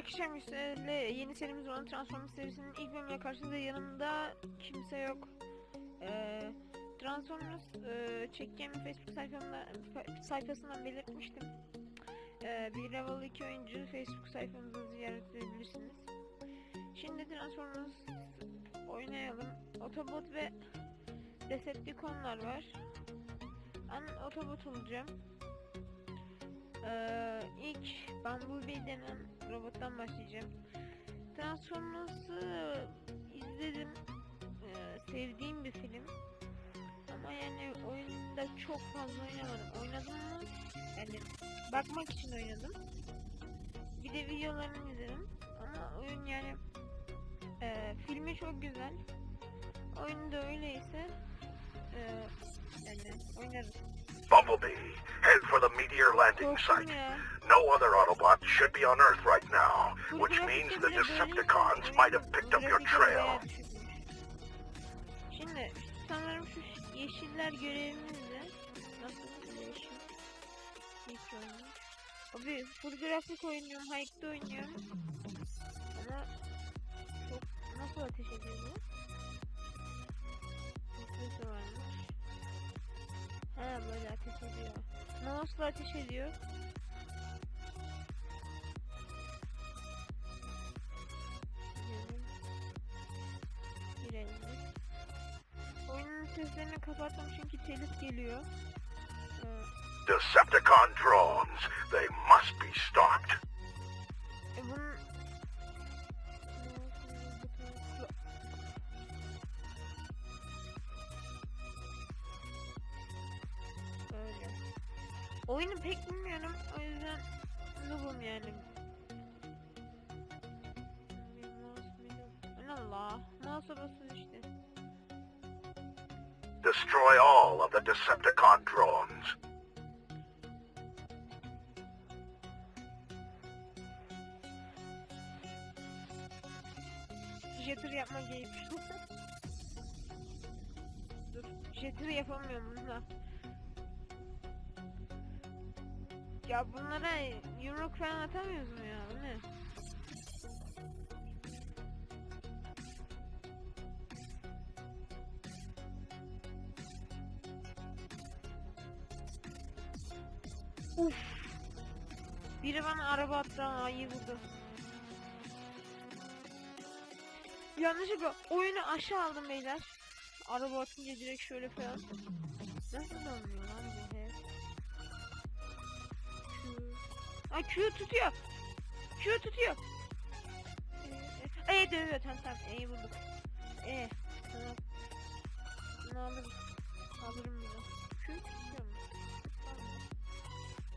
arkadaşlar Müsel'le yeni serimiz olan Transformers serisinin ilk bölümüne karşınızda yanımda kimse yok. Ee, Transformers e, çekeceğim Facebook sayfamda fa- sayfasından belirtmiştim. Ee, bir level 2 oyuncu Facebook sayfamızı ziyaret edebilirsiniz. Şimdi Transformers oynayalım. Autobot ve Decepticonlar var. Ben Autobot olacağım. Ee, ilk Bumblebee denen robottan başlayacağım. Transformers'ı izledim. Ee, sevdiğim bir film. Ama yani oyunda çok fazla oynamadım. Oynadım mı? Yani bakmak için oynadım. Bir de videolarını izledim. Ama oyun yani e, filmi çok güzel. Oyun da öyleyse e, yani oynarım. Bumblebee, head for the meteor landing oh, site. No other Autobots should be on Earth right now, which means the Decepticons might have picked up your trail. Şimdi sanırım şu yeşiller görevimizde nasıl yeşil? Abi full grafik oynuyorum, hike'da oynuyorum. Ama çok nasıl ateş ediyor bu? Nasıl varmış? Ha böyle ateş ediyor. Mouse'la ateş ediyor. Girelim. Oyunun seslerini kapattım çünkü telif geliyor. Decepticon drones, they must be stopped. Destroy all of the Decepticon drones. Jetter yapma geyip. Dur. Jetter yapamıyorum bununla. Ya bunlara yumruk falan atamıyoruz mu ya? Bu ne? Uf. Biri bana araba attı ama iyi vurdu. Yanlışlıkla oyunu aşağı aldım beyler. Araba atınca direkt şöyle falan. Nasıl olmuyor lan bu he? Ay Q tutuyor. Q tutuyor. E dövüyor tamam tamam. E'yi bulduk. E. Tamam. Bunu alırım. Alırım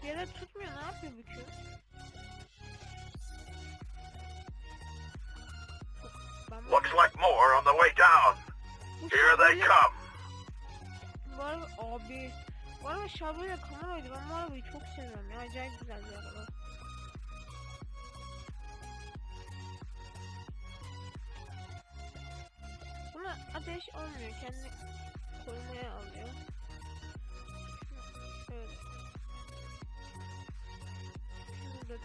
Da tutmuyor ne yapıyor bu? Ben Looks like more on the way down. Here they come. Araba abi. Bu araba şablonla kameraydı. Ben bu arabayı çok seviyorum ya. Acayip güzel bir araba. Buna ateş olmuyor. Kendi korumaya alıyor.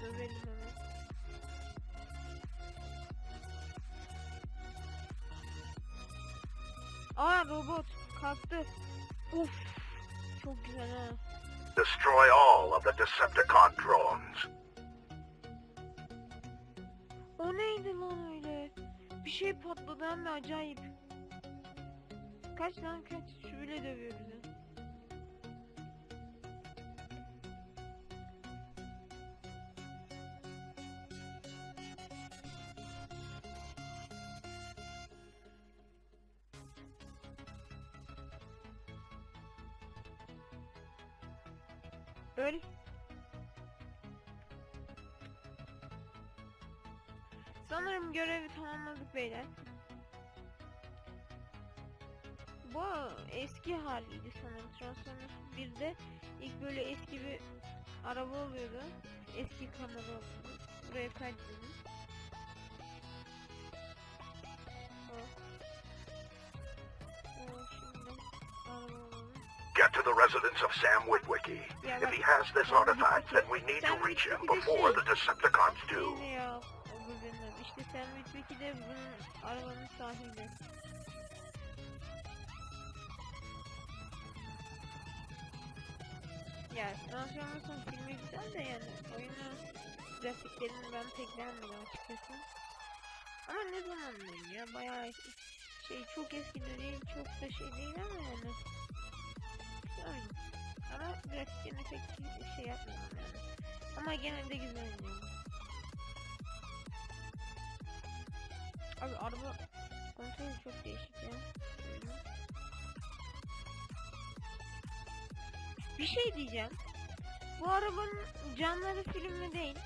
Dövelim hemen. Aa robot kalktı. Uf. Çok güzel ha. Destroy all of the Decepticon drones. O neydi lan öyle? Bir şey patladı de acayip. Kaç lan kaç? Şu bile dövüyor Öl. Sanırım görevi tamamladık beyler. Bu eski haliydi sanırım Transformers 1'de ilk böyle eski bir araba oluyordu. Eski kamera oluyordu. Buraya kaydedin. O. Get to the residence of Sam Witwicky. Ya If he has this artifact, then we need to reach him before the Decepticons do. Yine ya. üzerinden. İşte Sam Witwicky de bunun arabanın sahibi. Ya Transformers'ın filmi güzel de yani oyunun grafiklerini ben pek beğenmedim açıkçası. Ama ne zamandır ya bayağı şey çok eski de değil çok da şey değil ama yani. Güzel. Ama grafiklerini pek şey yapmıyorum yani. Ama gene de güzel oynuyorum. Abi araba kontrolü çok değişik ya. Bir şey diyeceğim. Bu arabanın camları filmli değil.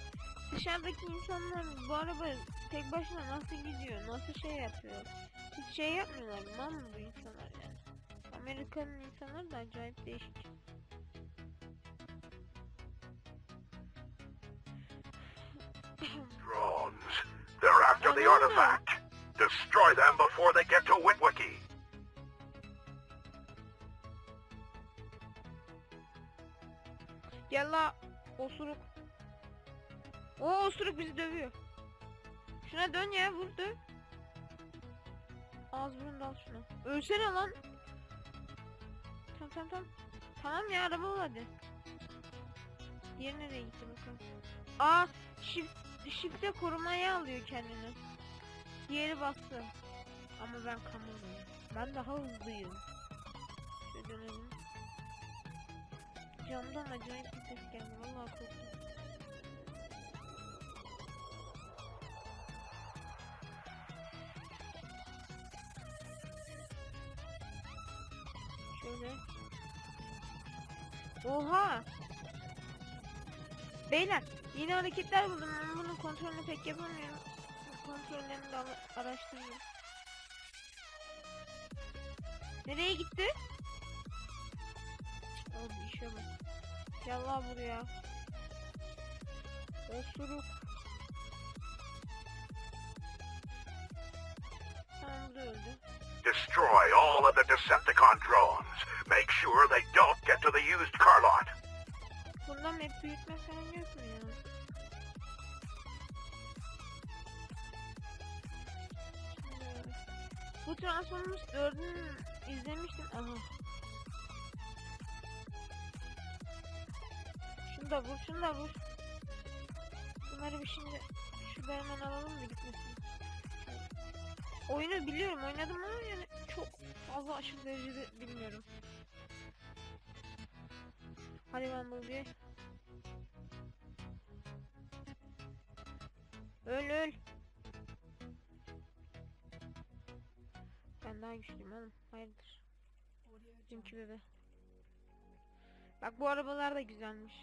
Dışarıdaki insanlar bu araba tek başına nasıl gidiyor, nasıl şey yapıyor. Hiç şey yapmıyorlar mı? Bu insanlar? Amerika'nın insanları da acayip değişik. Drones. They're after the artifact. Destroy them before they get to Witwicky. Gel la osuruk. O osuruk bizi dövüyor. Şuna dön ya vur döv. Ağız burun dal şuna. Ölsene lan. Tamam tamam tamam. Ya araba ol hadi. Diğeri nereye gitti bakalım. Aa shift, shift'e korumaya alıyor kendini. Diğeri bastı. Ama ben kamyonum. Ben daha hızlıyım. Şöyle dönelim. Camdan acayip bir ses geldi. Vallahi korktum. Şöyle. Oha! Beyler, yeni hareketler buldum. Ben bunun kontrolünü pek yapamıyorum. Kontrollerini de ara- araştırayım. Nereye gitti? Oldu işe bak. Gel lan buraya. Osuruk. Decepticon drones. Make sure they don't get to the used car lot. Bundan hep büyütme falan yok mu ya? Bu Transformers 4'ünü izlemiştim. Aha. Şunu da vur, şunu da vur. Bunları bir şimdi şurada hemen alalım da gitmesin. Oyunu biliyorum, oynadım ama yani çok fazla aşırı derecede bilmiyorum. Hadi Bumblebee. Öl öl. Ben daha güçlüyüm oğlum. Hayırdır. Bizimki bebe. Bak bu arabalar da güzelmiş.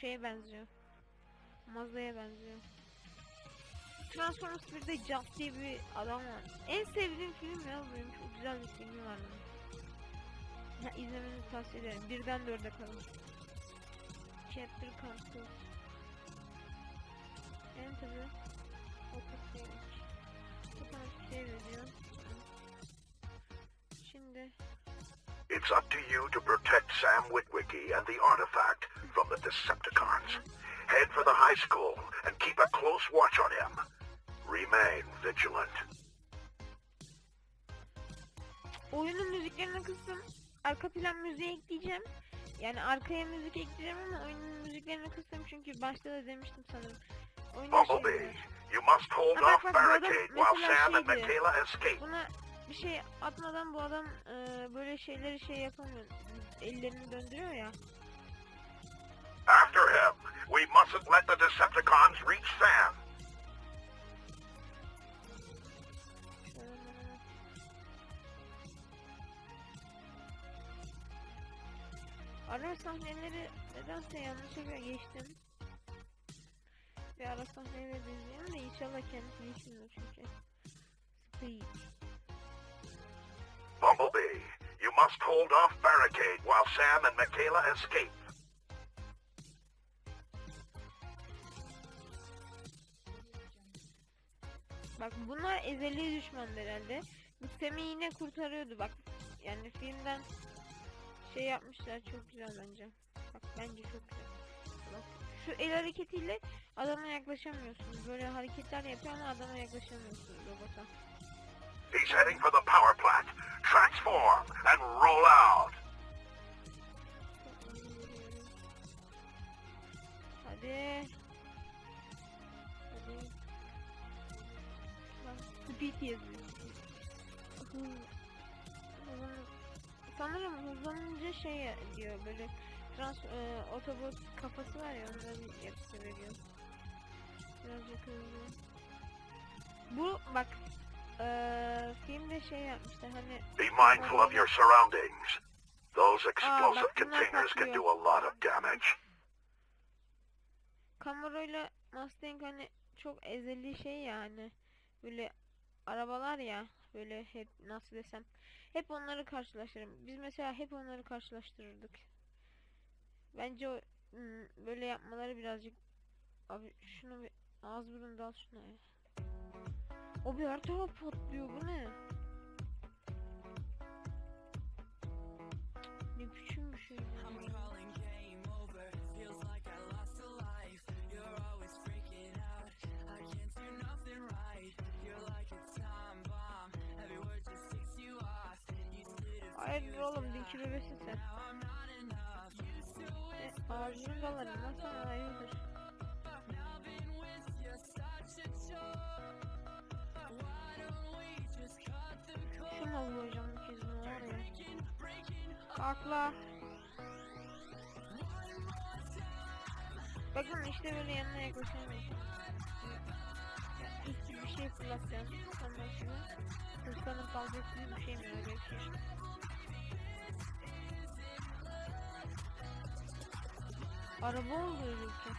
Şeye benziyor. Mazda'ya benziyor. Transformers 1'de Just diye bir adam var. En sevdiğim film ya benim. Çok güzel bir filmi var. Ya izlemenizi tavsiye ederim. Birden dörde kalın. Chapter Cancel. Enter. Otomatik. Otomatik save ediyor. Şimdi It's up to you to protect Sam Witwicky and the artifact from the Decepticons. Head for the high school and keep a close watch on him. Remain vigilant. oyunun müziklerini kıstım. Arka plan müziği ekleyeceğim. Yani arkaya müzik ekleyeceğim ama oyunun müziklerini kıstım çünkü başta da demiştim sanırım. Şey Bumblebee, var. you must hold Bak, off bak, bu adam barricade while mesela Sam and şeydi. Michaela escape. Buna bir şey atmadan bu adam e, böyle şeyleri şey yapamıyor. Ellerini döndürüyor ya. After him. We mustn't let the Decepticons reach Sam. Ara sahneleri nedense yanlışlıkla geçtim. Bir ara sahneleri izliyorum da inşallah kendisi geçmiyor çünkü. Speed. Bumblebee, you must hold off barricade while Sam and Michaela escape. Bak bunlar ezeli düşmanlar herhalde. Bu Sam'i yine kurtarıyordu bak. Yani filmden şey yapmışlar çok güzel bence. Bak bence çok güzel. Bak şu el hareketiyle adama yaklaşamıyorsunuz. Böyle hareketler yapıyor ama adama yaklaşamıyorsunuz robota. He's heading for the power plant. Transform and roll out. Hadi. Hadi. Speed yazıyor. Sanırım hızlanınca şey diyor böyle trans e, otobot kafası var ya onların yapısı veriyor. Birazcık hızlı. Bu bak eee filmde şey yapmışlar hani Be mindful of your surroundings. Those explosive bunlar containers can do a lot of damage. İle Mustang hani çok ezeli şey yani böyle arabalar ya böyle hep nasıl desem hep onları karşılaştırırım. Biz mesela hep onları karşılaştırırdık. Bence o hmm, böyle yapmaları birazcık abi şunu bir ağız burun dal şuna ya. O bir her taraf patlıyor bu ne? Ne biçim bir şey Hayırdır oğlum dinki bebesin sen. E, ağzını dalarım lan hayırdır. Şuna vuracağım bu kez bunu var ya. Kalk la. Bakın işte böyle yanına yaklaşamıyorsun. Ya, ilk bir şey fırlatacaksın. Ondan sonra hırslanıp gibi bir şey mi öyle bir şey. Araba oldu öyleyse.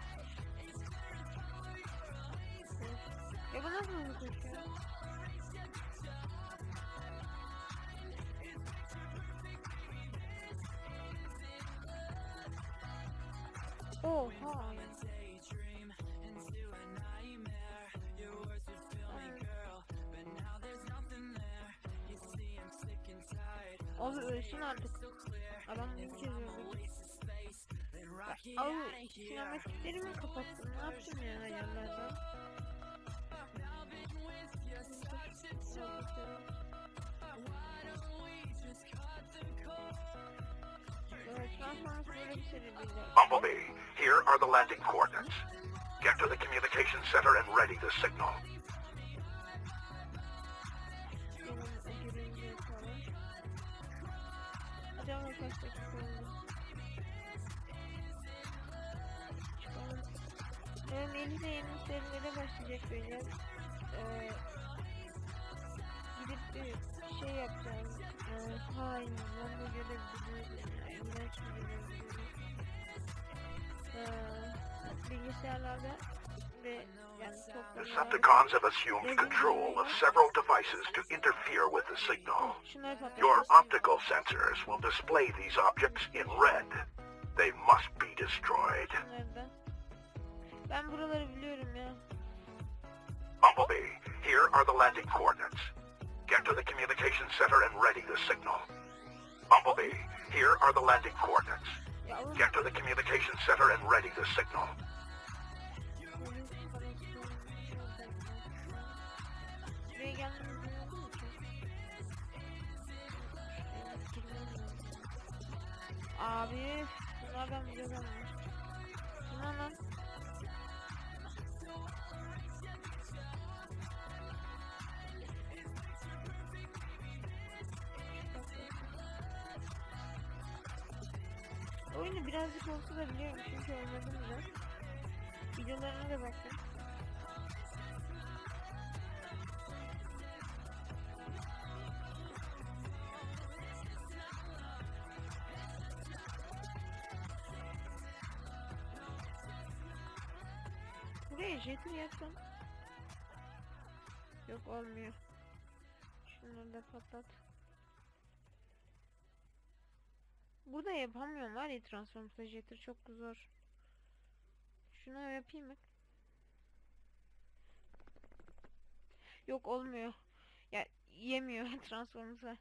Ya bu nasıl hızlı koşuyor? Oha. Abi ölsün artık. Adam bir şu an sonra böyle bir seri diyeceğim. Bumblebee, here are the landing coordinates. Get to the communication center and ready the signal. Ee, Melih de yeni serilere başlayacak böyle. Ee, gidip bir şey. Ee, hain, ben de göre biliyordum ya. İğrenç. Ee, bilgisayarlarda ve yani toplamda... Decepticons have assumed control of several devices to interfere with the signal. Your optical sensors will display these objects in red. They must be destroyed. Ben buraları biliyorum ya. Bumblebee, here are the landing coordinates. Get to the communication center and ready the signal. Bumblebee, here are the landing coordinates. Get to the communication center and ready the signal. Gelmemiz lazım mı Oyunu birazcık olsa da biliyorum çünkü oynadım biraz. Videolarına da baktım. Buraya jeti yapsam. Yok olmuyor. Şunları da patlat. Burada yapamıyorum var ya Transformers'ta jeti çok zor. Şunu yapayım mı? Yok olmuyor. Ya yemiyor Transformers'a.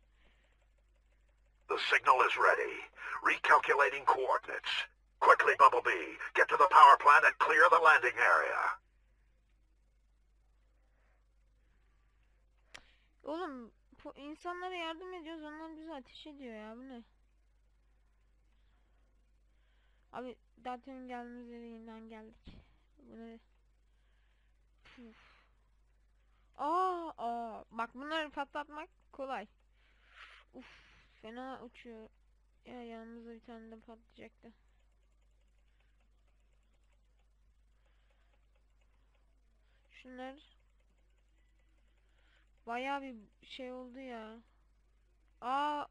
The signal is ready. Recalculating coordinates. Quickly, Bumblebee. Get to the power plant and clear the landing area. Oğlum insanlara yardım ediyoruz onlar bize ateş ediyor ya bu ne? Abi zaten geldiğimiz yere yeniden geldik. Bu ne? Puf. Aa, aa, bak bunları patlatmak kolay. Uf, fena uçuyor. Ya yanımızda bir tane de patlayacaktı. Şunlar Bayağı bir şey oldu ya. Aa,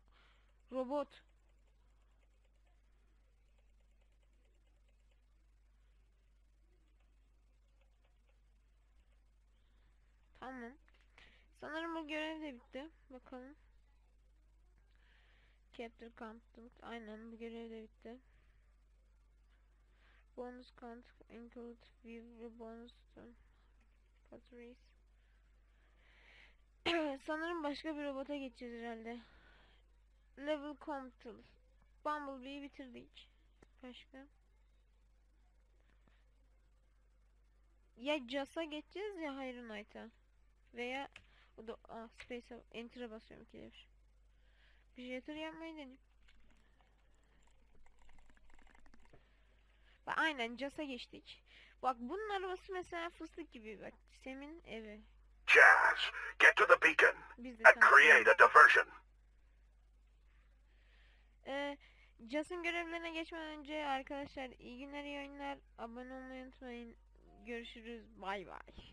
robot. Tamam. Sanırım bu görev de bitti. Bakalım. Capture Content. Aynen bu görev de bitti. Bonus count include view bonus. Batteries. Sanırım başka bir robota geçeceğiz herhalde. Level Comptal. Bumblebee'yi bitirdik. Başka? Ya Jassa geçeceğiz ya Iron Knight'a. Veya o da ah, Space'e Enter'a basıyorum ki demiş. Bir jetter yapmayı deneyim. Bak aynen Jassa geçtik. Bak bunun arabası mesela fıstık gibi bak. Sem'in evi. Jazz, get to the beacon and create a diversion. Ee, Jason görevlerine geçmeden önce arkadaşlar iyi günler iyi oyunlar abone olmayı unutmayın görüşürüz bay bay